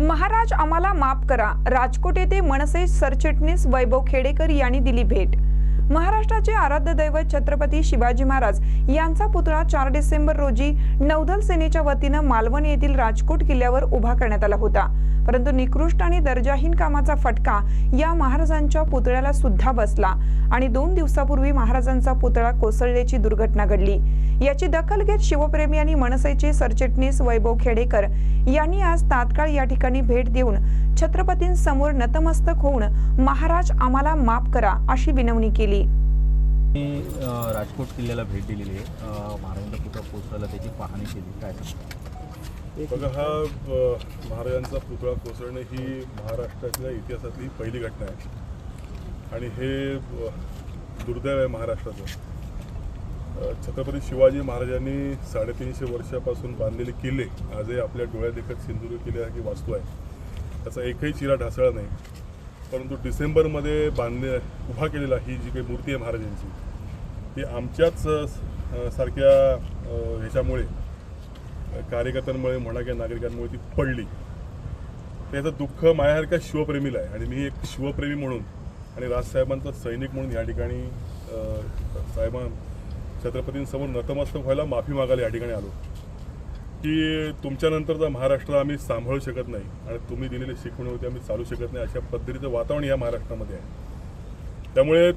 महाराज आम्हाला माफ करा. राजकोट येथे मनसे सरचिटणीस वैभव खेडेकर यांनी दिली भेट. महाराष्ट्राचे आराध्य दैवत छत्रपती शिवाजी महाराज यांचा पुतळा चार डिसेंबर रोजी नौदल सेनेच्या वतीनं मालवण येथील राजकोट किल्ल्यावर उभा करण्यात आला होता. परंतु निकृष्ट आणि दर्जाहीन कामाचा फटका या महाराजांच्या पुतळ्याला सुद्धा बसला आणि दोन दिवसापूर्वी महाराजांचा पुतळा कोसळल्याची दुर्घटना घडली. याची दखल घेत शिवप्रेमी आणि मनसेचे सरचिटणीस वैभव खेडेकर यांनी आज तात्काळ या ठिकाणी भेट देऊन छत्रपतींसमोर नतमस्तक होऊन महाराज आम्हाला माफ करा अशी विनवणी केली. मी राजकोट किल्ल्याला भेट दिलेली आहे. अ, महाराजांचा पुतळा कोसळला त्याची पाहणी केली. काय बघा हा महाराजांचा पुतळा कोसळणे ही महाराष्ट्राच्या इतिहासातली पहिली घटना आहे. आणि हे दुर्दैव आहे महाराष्ट्राचं. छत्रपती शिवाजी महाराजांनी साडेतीनशे वर्षापासून बांधलेले किल्ले आजही आपल्या डोळ्यादेखत सिंधुदुर्ग किल्ल्यासारखी वास्तू आहे. त्याचा एकही चिरा ढासळा नाही. परंतु डिसेंबरमध्ये बांधणे उभा केलेला ही जी काही मूर्ती आहे महाराजांची ती आमच्याच सारख्या ह्याच्यामुळे कार्यकर्त्यांमुळे म्हणा किंवा नागरिकांमुळे ती पडली. त्याचं दुःख माझ्यासारख्या शिवप्रेमीला आहे आणि मी एक शिवप्रेमी म्हणून आणि राजसाहेबांचा सैनिक म्हणून या ठिकाणी साहेबां छत्रपतींसमोर नतमस्तक व्हायला माफी मागायला या ठिकाणी आलो. की तुमच्यानंतरचा महाराष्ट्र आम्ही सांभाळू शकत नाही आणि तुम्ही दिलेली होती आम्ही चालू शकत नाही. अशा पद्धतीचं वातावरण या महाराष्ट्रामध्ये आहे. त्यामुळे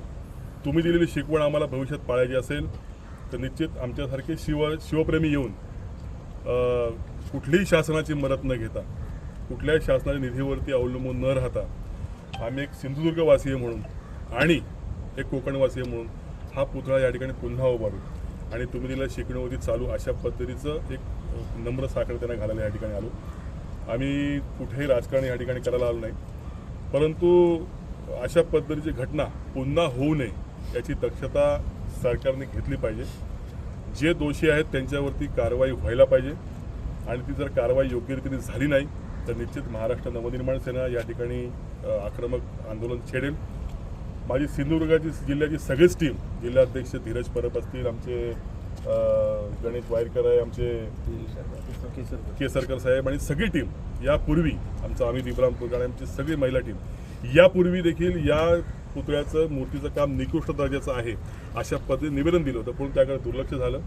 तुम्ही दिलेली शिकवण आम्हाला भविष्यात पाळायची असेल तर निश्चित आमच्यासारखे शिव शिवप्रेमी येऊन कुठलीही शासनाची मदत न घेता कुठल्याही शासनाच्या निधीवरती अवलंबून न राहता आम्ही एक सिंधुदुर्गवासीय म्हणून आणि एक कोकणवासीय म्हणून हा पुतळा या ठिकाणी पुन्हा उभारू. आणि तुम्ही दिलेल्या शिकवणीवरती चालू अशा पद्धतीचं एक नम्र साखर त्यांना घालायला या ठिकाणी आलो. आम्ही कुठेही राजकारण या ठिकाणी करायला आलो नाही. परंतु अशा पद्धतीची घटना पुन्हा होऊ नये याची दक्षता सरकारने घेतली पाहिजे. जे दोषी आहेत त्यांच्यावरती कारवाई व्हायला पाहिजे. आणि ती जर कारवाई योग्यरीतीने झाली नाही तर निश्चित महाराष्ट्र नवनिर्माण सेना या ठिकाणी आक्रमक आंदोलन छेडेल. माझी सिंधुदुर्गाची जिल्ह्याची सगळीच टीम जिल्हाध्यक्ष धीरज परब असतील आमचे गणेश वायरकर आहे आमचे केसरकर साहेब आणि सगळी टीम. यापूर्वी आमचा अमित इब्राहिम कुलकर्णी आमची सगळी महिला टीम. यापूर्वी देखील या पुतळ्याचं मूर्तीचं काम निकृष्ट दर्जाचं आहे अशा पद्धतीने निवेदन दिलं होतं. पण त्याकडे दुर्लक्ष झालं.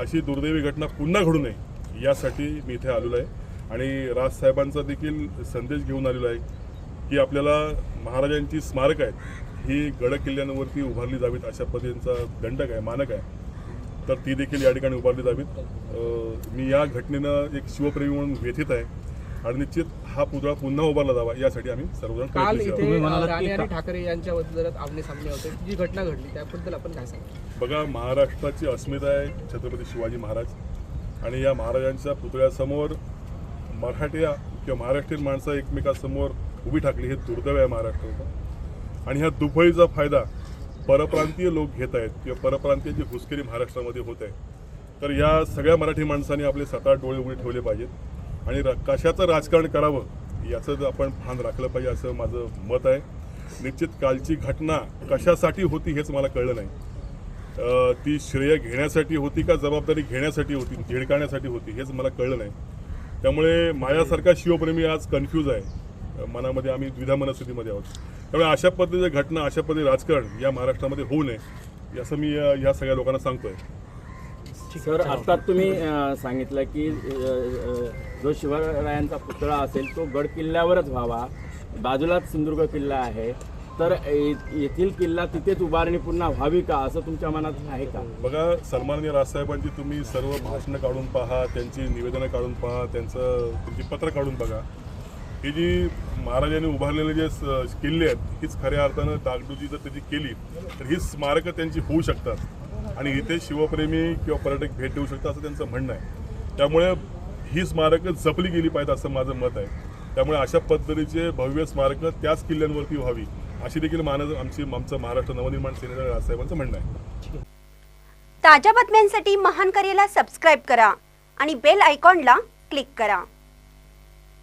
अशी दुर्दैवी घटना पुन्हा घडू नये यासाठी मी इथे आलेलो आहे. आणि राजसाहेबांचा देखील संदेश घेऊन आलेलो आहे की आपल्याला महाराजांची स्मारक आहेत. ही गड किल्ल्यांवरती उभारली जावीत अशा पद्धतींचा दंडक आहे मानक आहे. तर ती देखील या ठिकाणी उभारली जावीत. मी या घटनेनं एक शिवप्रेमी म्हणून व्यथित आहे आणि निश्चित हा पुतळा पुन्हा उभारला जावा यासाठी आम्ही सर्वजण काल. इथे राणे आणि ठाकरे यांच्याबद्दल आमने सामने होते. जी घटना घडली त्याबद्दल आपण काय बघा महाराष्ट्राची अस्मिता आहे छत्रपती शिवाजी महाराज. आणि या महाराजांच्या पुतळ्यासमोर मराठी किंवा महाराष्ट्रीयन माणसं एकमेकांसमोर उभी ठाकली हे दुर्दैव आहे महाराष्ट्राचं. आणि ह्या दुफळीचा फायदा परप्रांतीय लोक घेत आहेत किंवा परप्रांतीय जी घुसखोरी महाराष्ट्रामध्ये होत आहे तर या सगळ्या मराठी माणसांनी आपले सात आठ डोळे उघडे ठेवले पाहिजेत. आणि र कशाचं राजकारण करावं याचं जर आपण भान राखलं पाहिजे असं माझं मत आहे. निश्चित कालची घटना कशासाठी होती हेच मला कळलं नाही. ती श्रेय घेण्यासाठी होती का जबाबदारी घेण्यासाठी होती झिडकाण्यासाठी होती हेच मला कळलं नाही. त्यामुळे माझ्यासारखा शिवप्रेमी आज कन्फ्यूज आहे. मनामध्ये आम्ही द्विधा मनस्थितीमध्ये आहोत. त्यामुळे अशा पद्धतीच्या घटना अशा पद्धती राजकारण या महाराष्ट्रामध्ये होऊ नये असं मी या सगळ्या लोकांना सांगतोय. सर आता तुम्ही सांगितलं की जो शिवरायांचा पुतळा असेल तो गड किल्ल्यावरच व्हावा. बाजूलाच सिंधुदुर्ग किल्ला आहे. तर येथील किल्ला तिथेच उभारणी पुन्हा व्हावी का असं तुमच्या मनात आहे का? बघा सन्माननीय राजसाहेबांची तुम्ही सर्व भाषणं काढून पहा त्यांची निवेदनं काढून पहा त्यांचं त्यांची पत्र काढून बघा. ही जी महाराजांनी उभारलेले जे किल्ले आहेत हीच खऱ्या अर्थानं दागडुजी जर त्याची केली तर ही स्मारकं त्यांची होऊ शकतात. आणि इथे शिवप्रेमी किंवा पर्यटक भेट देऊ शकतात असं त्यांचं म्हणणं आहे. त्यामुळे ही स्मारकं जपली गेली पाहिजेत असं माझं मत आहे. त्यामुळे अशा पद्धतीचे भव्य स्मारकं त्याच किल्ल्यांवरती व्हावी अशी देखील मानस आमची आमचं महाराष्ट्र नवनिर्माण सेनेच्या राजसाहेबांचं म्हणणं आहे. ताज्या बातम्यांसाठी महान करेला सबस्क्राईब करा आणि बेल आयकॉनला क्लिक करा.